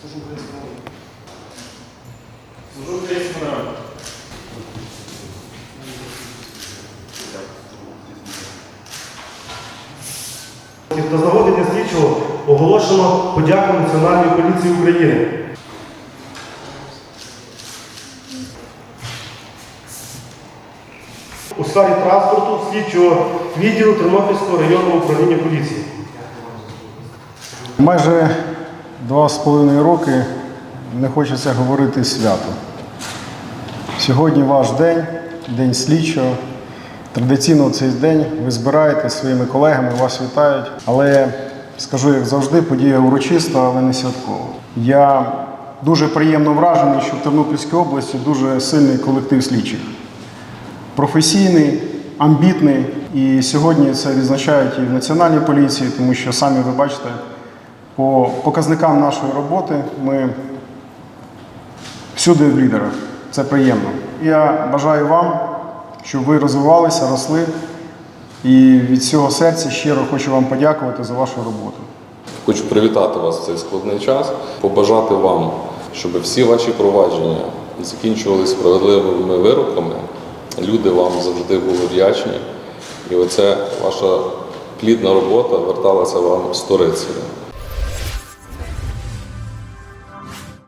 Служу українському. Служу українському народу. На заводення слідчого оголошено подяку Національної поліції України. У сфері транспорту слідчого відділу Тернопільського районного управління поліції. Майже два з половиною роки не хочеться говорити свято. Сьогодні ваш день, день слідчого. Традиційно в цей день ви збираєтесь своїми колегами, вас вітають. Але скажу, як завжди, подія урочиста, але не святкова. Я дуже приємно вражений, що в Тернопільській області дуже сильний колектив слідчих. Професійний, амбітний. І сьогодні це відзначають і в Національній поліції, тому що самі ви бачите, по показникам нашої роботи ми всюди в лідерах. Це приємно. Я бажаю вам, щоб ви розвивалися, росли. І від всього серця щиро хочу вам подякувати за вашу роботу. Хочу привітати вас в цей складний час, побажати вам, щоб всі ваші провадження закінчувалися справедливими вироками. Люди вам завжди були вдячні. І оце ваша плідна робота верталася вам сторицею.